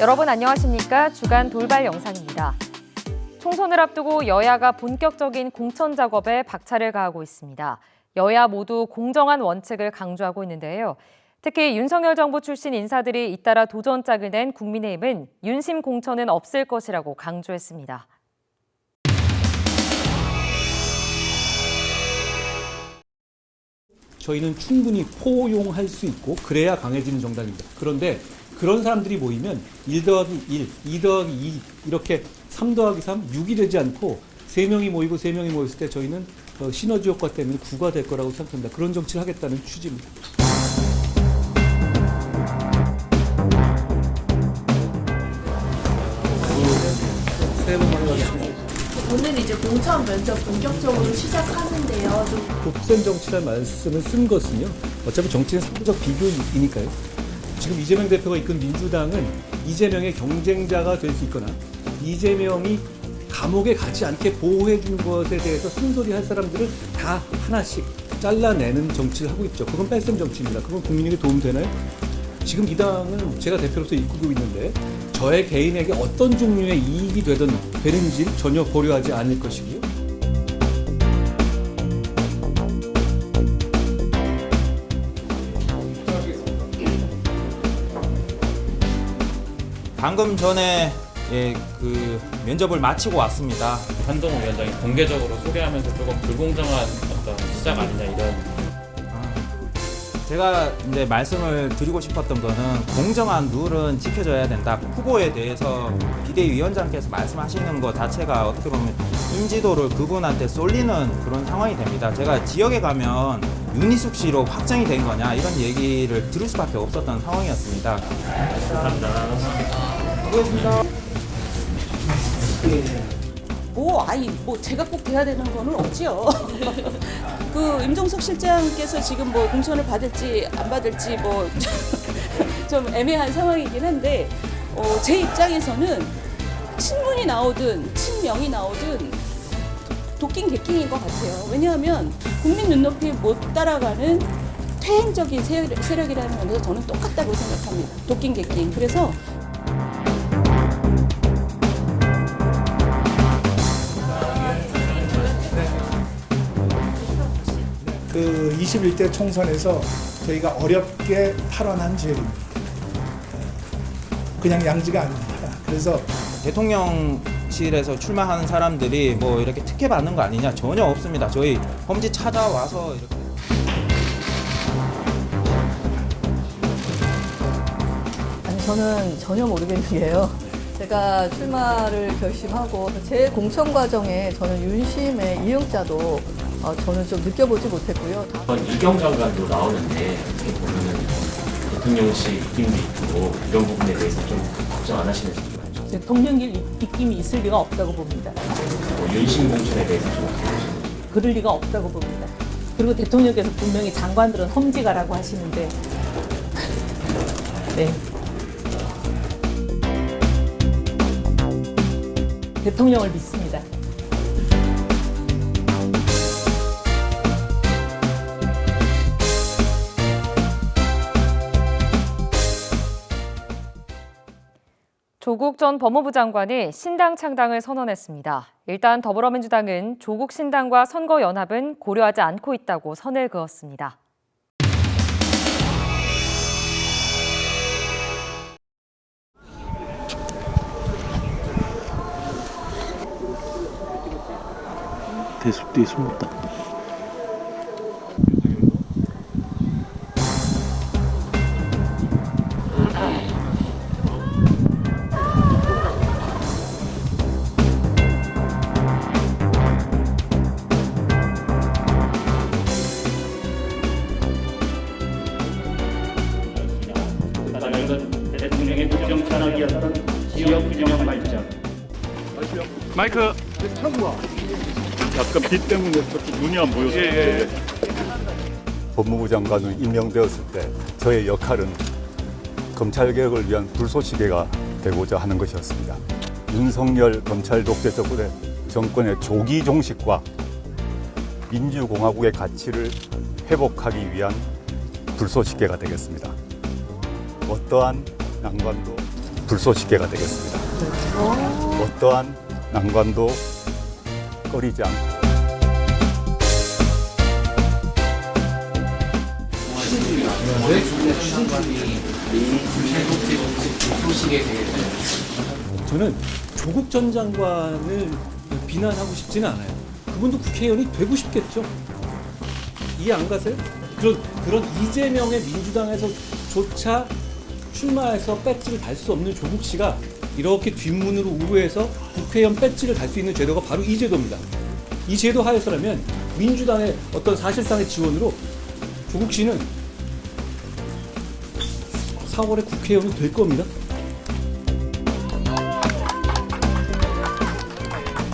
여러분 안녕하십니까? 주간 돌발 영상입니다. 총선을 앞두고 여야가 본격적인 공천 작업에 박차를 가하고 있습니다. 여야 모두 공정한 원칙을 강조하고 있는데요. 특히 윤석열 정부 출신 인사들이 잇따라 도전장을 낸 국민의힘은 윤심 공천은 없을 것이라고 강조했습니다. 저희는 충분히 포용할 수 있고 그래야 강해지는 정당입니다. 그런데 그런 사람들이 모이면 1 더하기 1, 2 더하기 2 이렇게 3 더하기 3, 6이 되지 않고 3명이 모이고 3명이 모였을 때 저희는 어, 시너지 효과 때문에 9가 될 거라고 생각합니다. 그런 정치를 하겠다는 취지입니다. 새해 복 많이 받으십시오. 오늘 이제 공천 면접 본격적으로 시작하는데요. 좀 곱셈 정치라는 말씀을 쓴 것은요. 어차피 정치는 상대적 비교이니까요. 지금 이재명 대표가 이끈 민주당은 이재명의 경쟁자가 될 수 있거나 이재명이 감옥에 가지 않게 보호해 주는 것에 대해서 쓴소리 할 사람들을 다 하나씩 잘라내는 정치를 하고 있죠. 그건 뺄셈 정치입니다. 그건 국민에게 도움 되나요? 지금 이 당은 제가 대표로서 이끌고 있는데 저의 개인에게 어떤 종류의 이익이 되든 되는지 전혀 고려하지 않을 것이고요. 방금 전에 예, 그 면접을 마치고 왔습니다. 한동훈 위원장이 공개적으로 소개하면서 조금 불공정한 어떤 시작 아니냐 이런 제가 이제 말씀을 드리고 싶었던 거는 공정한 룰은 지켜져야 된다. 후보에 대해서 비대위원장께서 말씀하시는 것 자체가 어떻게 보면 인지도를 그분한테 쏠리는 그런 상황이 됩니다. 제가 지역에 가면 윤희숙 씨로 확정이 된 거냐 이런 얘기를 들을 수밖에 없었던 상황이었습니다. 뭐 아이 뭐 제가 꼭 돼야 되는 거는 없지요. 그 임종석 실장께서 지금 뭐 공천을 받을지 안 받을지 뭐 좀 애매한 상황이긴 한데 어, 제 입장에서는 친문이 나오든 친명이 나오든 도끼인 객킹인 것 같아요. 왜냐하면 국민 눈높이에 못 따라가는 퇴행적인 세력- 세력이라는 면에서 저는 똑같다고 생각합니다. 도끼인 객킹. 그래서 그 21대 총선에서 저희가 어렵게 탈환한 지역입니다. 그냥 양지가 아닙니다. 그래서 대통령실에서 출마하는 사람들이 뭐 이렇게 특혜 받는 거 아니냐 전혀 없습니다. 저희 험지 찾아와서 이렇게 아니 저는 전혀 모르겠는 게요. 제가 출마를 결심하고 제 공천 과정에 저는 윤심의 이응자도 어, 저는 좀 느껴보지 못했고요. 다- 이번 이경 장관도 나오는데 어떻게 보면은 대통령실 입김도 있고 이런 부분에 대해서 좀 걱정 안 하시는지 좀 알죠. 대통령실 입김이 있을 리가 없다고 봅니다. 뭐 윤심 공천에 대해서 좀 어떻게 보시는지. 그럴 리가 없다고 봅니다. 그리고 대통령께서 분명히 장관들은 험지가라고 하시는데, 네. 대통령을 믿습니다. 조국 전 법무부 장관이 신당 창당을 선언했습니다. 일단 더불어민주당은 조국 신당과 선거연합은 고려하지 않고 있다고 선을 그었습니다. 대숲 뒤 숨었다. 정 탄압이었던 지역 균형 발전. 마이크. 약간 비 때문에 그렇게 눈이 안 보여서 법무부 장관으로 임명되었을 때 저의 역할은 검찰 개혁을 위한 불쏘시개가 되고자 하는 것이었습니다. 윤석열 검찰 독재 정권의 정권의 조기 종식과 민주공화국의 가치를 회복하기 위한 불쏘시개가 되겠습니다. 어떠한 난관도 불쏘시개가 되겠습니다. 어떠한 난관도 꺼리지 않고 저는 조국 전 장관을 비난하고 싶지는 않아요. 그분도 국회의원이 되고 싶겠죠. 이해 안 가세요? 그런 그런 이재명의 민주당에서조차 출마해서 배지를 달 수 없는 조국 씨가 이렇게 뒷문으로 우회해서 국회의원 배지를 달 수 있는 제도가 바로 이 제도입니다. 이 제도 하에서라면 민주당의 어떤 사실상의 지원으로 조국 씨는 4월에 국회의원이 될 겁니다.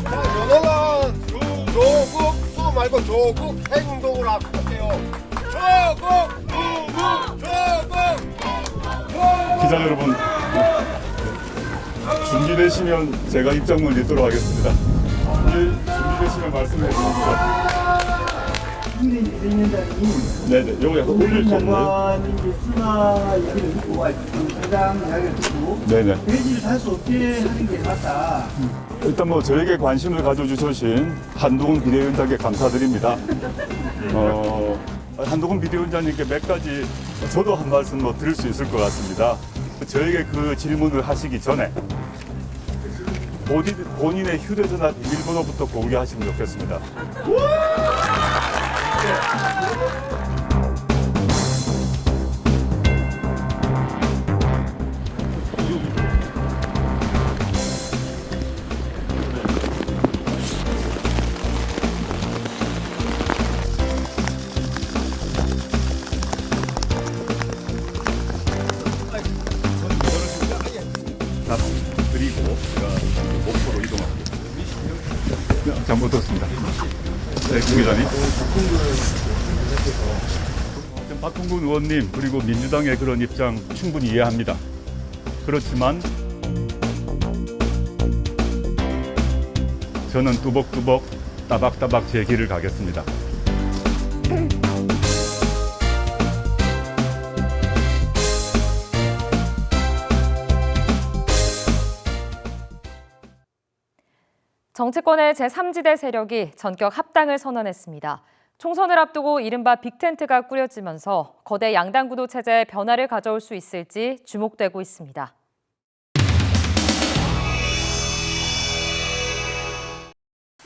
저는 조국 수 말고 조국 행동을 할게요. 조국 조국 조국 기자 여러분 준비되시면 제가 입장문을 읽도록 하겠습니다. 준비, 준비되시면 말씀해 주십시오. 네네, 요거 약간 올릴 수 듣고 네네. 일단 뭐 저에게 관심을 가져주신 한동훈 비대위원장께 감사드립니다. 어, 한동훈 비대위원장님께 몇 가지 저도 한 말씀 뭐 드릴 수 있을 것 같습니다. 저에게 그 질문을 하시기 전에 본인, 본인의 휴대전화 비밀번호부터 공개하시면 좋겠습니다. 지금 박홍근 의원님 그리고 민주당의 그런 입장 충분히 이해합니다. 그렇지만 저는 뚜벅뚜벅 따박따박 제 길을 가겠습니다. 정치권의 제3지대 세력이 전격 합당을 선언했습니다. 총선을 앞두고 이른바 빅텐트가 꾸려지면서 거대 양당 구도 체제에 변화를 가져올 수 있을지 주목되고 있습니다.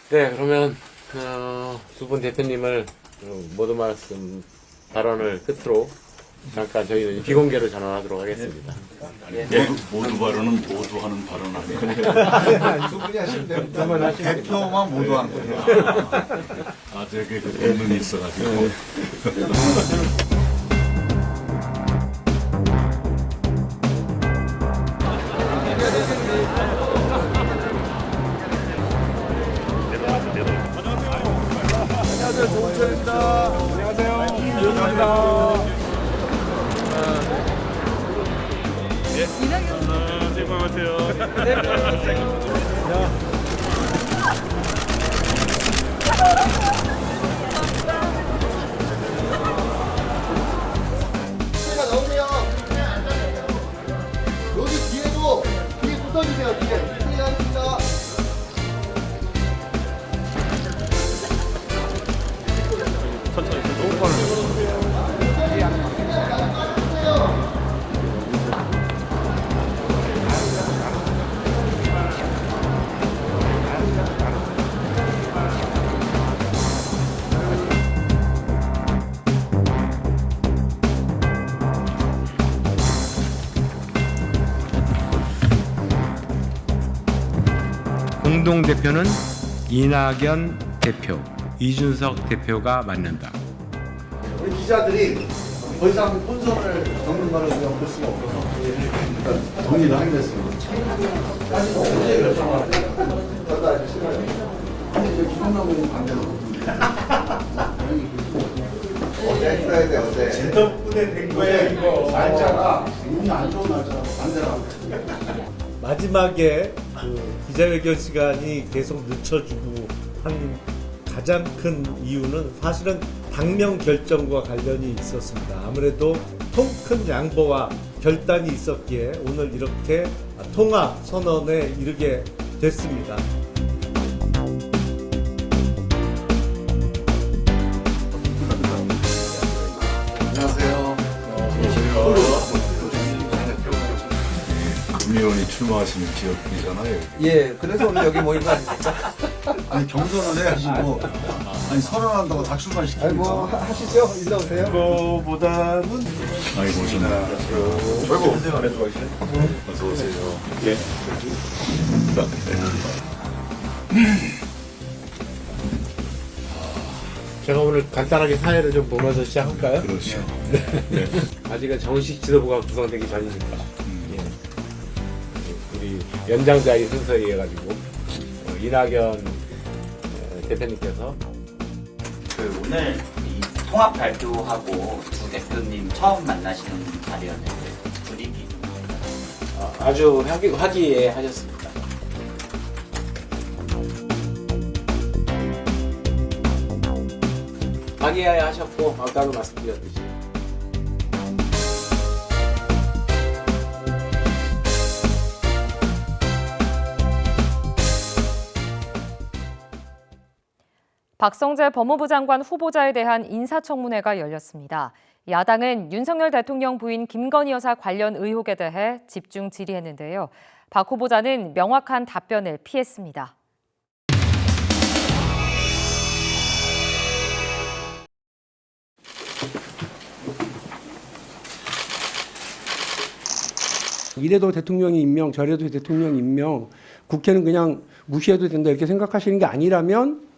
네, 그러면 어, 두분 대표님을 어, 모두 말씀 발언을 끝으로 잠깐 저희는 비공개로 전환하도록 하겠습니다. 예. 모두, 모두 발언은 모두 하는 발언 아니에요? 두 분이 하시면 됩니다. 대표만 모두 하는 거예요. 아, 저게 그 본능이 있어가지고. 뒤에가 대표는 이낙연 대표, 이준석 대표가 맡는다. 우리 기자들이 더 이상 혼선을 겪는 거를 우리가 볼 수가 없어서 일단 정리를 하게 됐습니다. 사실 어제 결정할 때 저도 아주 싫어요. 아니 이제 김한남은 반대로. 어제 했어야 돼 어제. 제 덕분에 된 거야 이거. 날짜가 운이 안 좋은 날짜라고 반대로. 마지막에 그 기자회견 시간이 계속 늦춰지고 한 가장 큰 이유는 사실은 당명 결정과 관련이 있었습니다. 아무래도 통 큰 양보와 결단이 있었기에 오늘 이렇게 통합 선언에 이르게 됐습니다. 출마하시는 지역이잖아요. 예, 그래서 오늘 여기 모인 거 아닙니까? 아니 경선을 해야지고 아니 선언한다고 다 출마시키니까. 뭐 하시죠. 일로 오세요. 그거보다는 아이고 오셨네요. 아이고 어서 오세요. 예. 제가 오늘 간단하게 사회를 좀 보면서 시작할까요? 그렇죠. 네. 아직은 정식 지도부가 구성되기 전이니까. 예. 연장자의 순서에 의해 가지고 어, 이낙연 어, 대표님께서 그 오늘 이 통합 발표하고 두 대표님 처음 만나시는 자리였는데 분위기 어, 아주 화기, 화기애애하셨습니다. 화기애애하셨고 아까도 말씀드렸듯이 박성재 법무부 장관 후보자에 대한 인사청문회가 열렸습니다. 야당은 윤석열 대통령 부인 김건희 여사 관련 의혹에 대해 집중 질의했는데요. 박 후보자는 명확한 답변을 피했습니다. 이래도 대통령이 임명, 저래도 대통령 임명, 국회는 그냥 무시해도 된다 이렇게 생각하시는 게 아니라면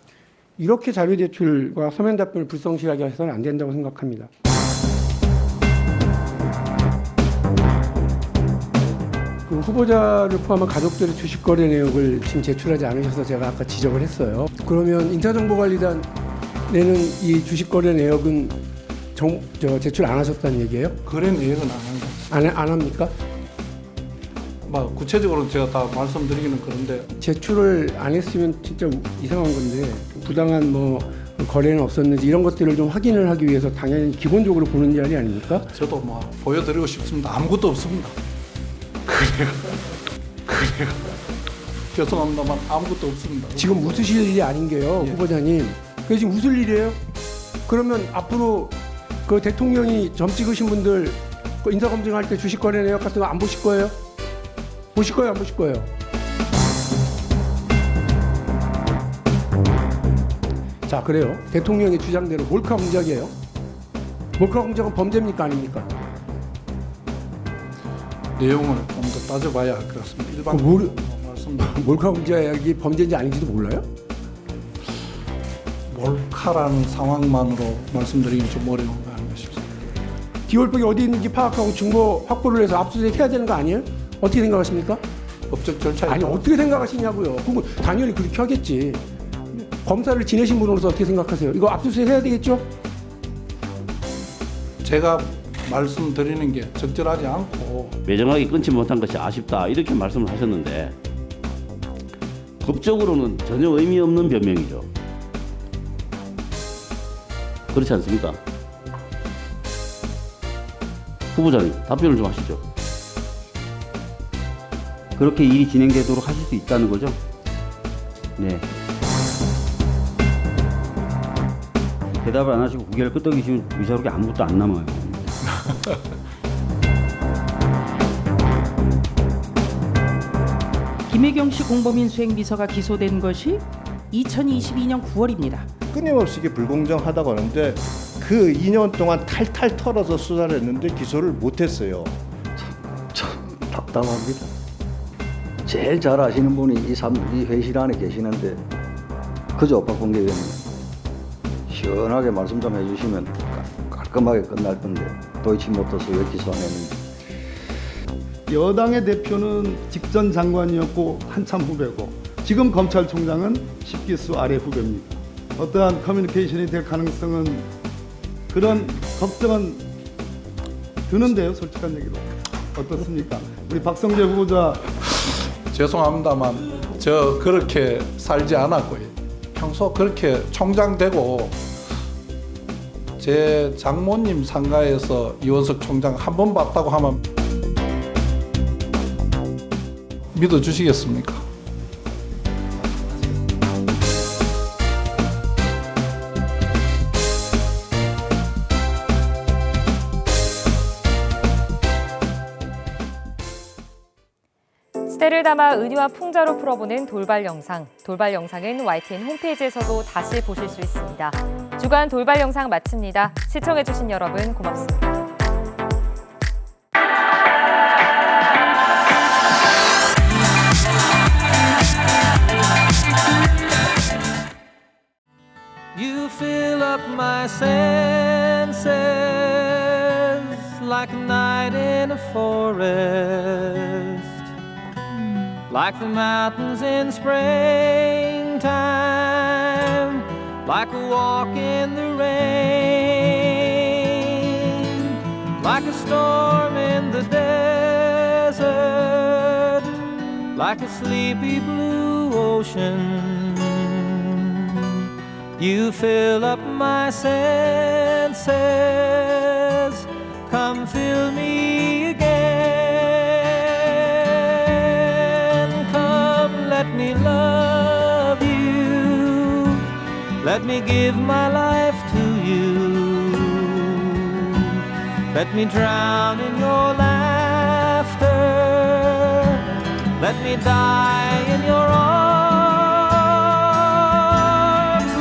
이렇게 자료 제출과 서면 답변을 불성실하게 해서는 안 된다고 생각합니다. 그 후보자를 포함한 가족들의 주식 거래 내역을 지금 제출하지 않으셔서 제가 아까 지적을 했어요. 그러면 인사정보관리단 내는 이 주식 거래 내역은 정, 저 제출 안 하셨다는 얘기예요? 거래 내역은 안 합니다. 안, 안 합니까? 뭐 구체적으로 제가 다 말씀드리기는 그런데 제출을 안 했으면 진짜 이상한 건데 부당한 뭐 거래는 없었는지 이런 것들을 좀 확인을 하기 위해서 당연히 기본적으로 보는 자리 아닙니까? 저도 뭐 보여드리고 싶습니다. 아무것도 없습니다. 그래요. 그래요. 죄송합니다만 아무것도 없습니다. 지금 웃으실 일이 아닌 게요, 후보자님. 그게 지금 웃을 일이에요? 그러면 앞으로 그 대통령이 점 찍으신 분들 그 인사검증할 때 주식 거래 내역 같은 거 안 보실 거예요? 보실 거예요, 안 보실 거예요? 자, 그래요. 대통령의 주장대로 몰카 공작이에요. 몰카 공작은 범죄입니까, 아닙니까? 내용을 좀 더 따져봐야 할 것 같습니다. 일반 그 모르- 말씀 몰카 공작이 범죄인지 아닌지도 몰라요? 몰카라는 상황만으로 말씀드리기는 좀 어려운 거 아닌가 싶습니다. 디올백이 어디 있는지 파악하고 증거 확보를 해서 압수수색 해야 되는 거 아니에요? 어떻게 생각하십니까? 법적 절차 아니 어떻게 생각하시냐고요. 그거 당연히 그렇게 하겠지. 검사를 지내신 분으로서 어떻게 생각하세요? 이거 압수수색 해야 되겠죠? 제가 말씀드리는 게 적절하지 않고 매정하게 끊지 못한 것이 아쉽다 이렇게 말씀을 하셨는데 법적으로는 전혀 의미 없는 변명이죠. 그렇지 않습니까? 후보자님 답변을 좀 하시죠. 그렇게 일이 진행되도록 하실 수 있다는 거죠? 네. 대답을 안 하시고 고개를 끄덕이시면 의사롭게 아무것도 안 남아요. 김혜경 씨 공범인 수행 비서가 기소된 것이 2022년 9월입니다. 끊임없이 이게 불공정하다고 하는데 그 2년 동안 탈탈 털어서 수사를 했는데 기소를 못했어요. 답답합니다. 제일 잘 아시는 분이 이, 삼, 이 회실 안에 계시는데 그저 박범계의원님 시원하게 말씀 좀 해주시면 깔끔하게 끝날 건데 도이치모터스 왜 기소 안 했는지 여당의 대표는 직전 장관이었고 한참 후배고 지금 검찰총장은 10기수 아래 후배입니다. 어떠한 커뮤니케이션이 될 가능성은 그런 걱정은 드는데요, 솔직한 얘기로. 어떻습니까? 우리 박성재 후보자 죄송합니다만 저 그렇게 살지 않았고요. 평소 그렇게 총장 되고 제 장모님 상가에서 이원석 총장 한 번 봤다고 하면 믿어주시겠습니까? 시대를 담아 은유와 풍자로 풀어보는 돌발 영상. 돌발 영상은 YTN 홈페이지에서도 다시 보실 수 있습니다. 주간 돌발 영상 마칩니다. 시청해주신 여러분 고맙습니다. You fill up my senses like night in a forest, like the mountains in springtime, like a walk in the rain, like a storm in the desert, like a sleepy blue ocean. You fill up my senses. Come fill me let me love you. Let me give my life to you. Let me drown in your laughter. Let me die in your arms.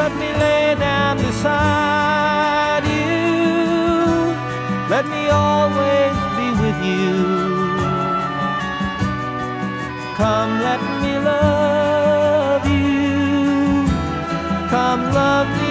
Let me lay down beside you. Let me always be with you. Come, let me from love